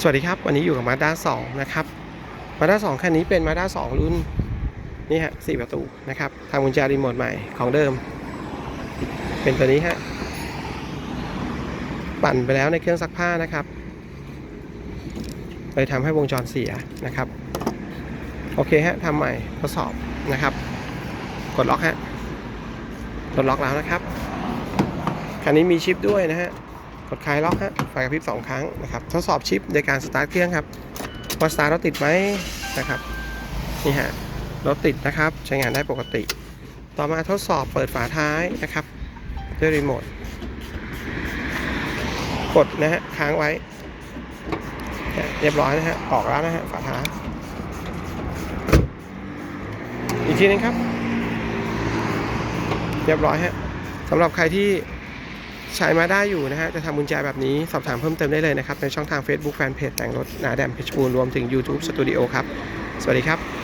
สวัสดีครับ วันนี้อยู่กับมาด้า2นะครับมาด้า2คันนี้เป็นมาด้า2รุ่นนี่ฮะ4ประตูนะครับทางกุญแจรีโมทใหม่ของเดิม เป็นตัวนี้ฮะปั่นไปแล้วในเครื่องซักผ้านะครับเลยทำให้วงจรเสียนะครับ โอเคฮะทำใหม่ทดสอบนะครับ กดล็อกฮะกดล็อกแล้วนะครับคันนี้มีชิปด้วยนะฮะ กดคลายล็อกฮะไฟกระพริบสองครั้งนะครับ ทดสอบชิปในการสตาร์ทเครื่องครับว่าสตาร์ทรถติดไหมนะครับ นี่ฮะ รถติดนะครับ ใช้งานได้ปกติ ต่อมาทดสอบเปิดฝาท้ายนะครับ ด้วยรีโมท กดนะฮะ ค้างไว้ เรียบร้อยนะฮะ ออกแล้วนะฮะ ฝาท้าย อีกทีนึงครับ เรียบร้อยฮะสำหรับใครที่ ใช้มาได้อยู่นะฮะ จะทำกุญแจแบบนี้ สอบถามเพิ่มเติมได้เลยนะครับ ในช่องทาง Facebook Fanpage แต่งรถหนาแดมเพชรบูรณ์รวมถึง YouTube Studio ครับ สวัสดีครับ